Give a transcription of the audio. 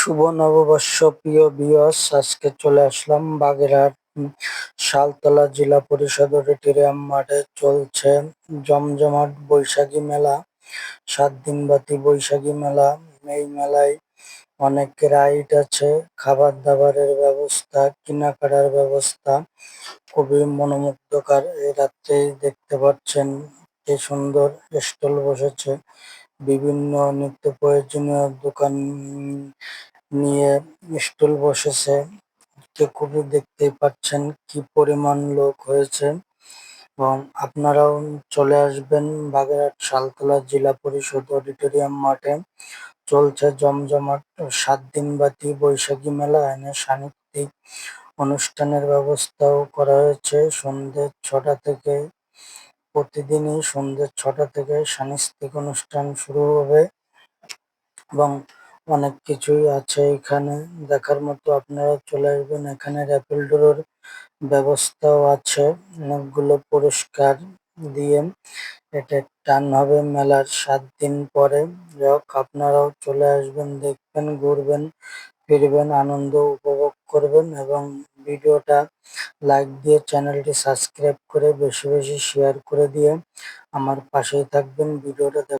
শুভ নববর্ষ, প্রিয় বিয়স আজকে চলে আসলাম বাগেরহাট শালতলা জেলা পরিষদ অডিটোরিয়াম মাঠে চলছে জমজমাট বৈশাখী মেলা, সাত দিনব্যাপী বৈশাখী মেলা, এই মেলায় অনেক রাইড আছে খাবার দাবারের ব্যবস্থা, কেনাকাটার ব্যবস্থা, খুবই মনোমুগ্ধকর, এই রাত্রে দেখতে পাচ্ছেন কি সুন্দর স্টল বসেছে। বিভিন্ন নিত্য প্রয়োজনীয় দোকান উম, নিয়ে স্টল বসেছে। খুবই দেখতেই পাচ্ছেন কি পরিমাণ লোক হয়েছে। এবং আপনারাও চলে আসবেন বাগেরহাট শালতলা জেলা পরিষদ অডিটোরিয়াম মাঠে। চলছে জমজমাট সাত দিন ব্যাপী বৈশাখী মেলা। এনে সাংস্কৃতিক অনুষ্ঠানের ব্যবস্থাও করা হয়েছে। সন্ধ্যে ছটা থেকে প্রতিদিনই সন্ধ্যে ছটা থেকে সাংস্কৃতিক অনুষ্ঠান শুরু হবে এবং অনেক কিছুই আছে এখানে। দেখার মতো আপনারা চলে আসবেন। এখানে র্যাপিড ড্রোর ব্যবস্থাও আছে। অনেকগুলো পুরস্কার দিয়ে এটা টান হবে মেলার সাত দিন পরে। যাই হোক, আপনারাও চলে আসবেন, দেখবেন, ঘুরবেন, ফিরবেন, আনন্দ উপভোগ করবেন এবং ভিডিওটা লাইক দিয়ে চ্যানেলটি সাবস্ক্রাইব করে বেশি বেশি শেয়ার করে দিয়ে আমার পাশেই থাকবেন। ভিডিওটা দেখ-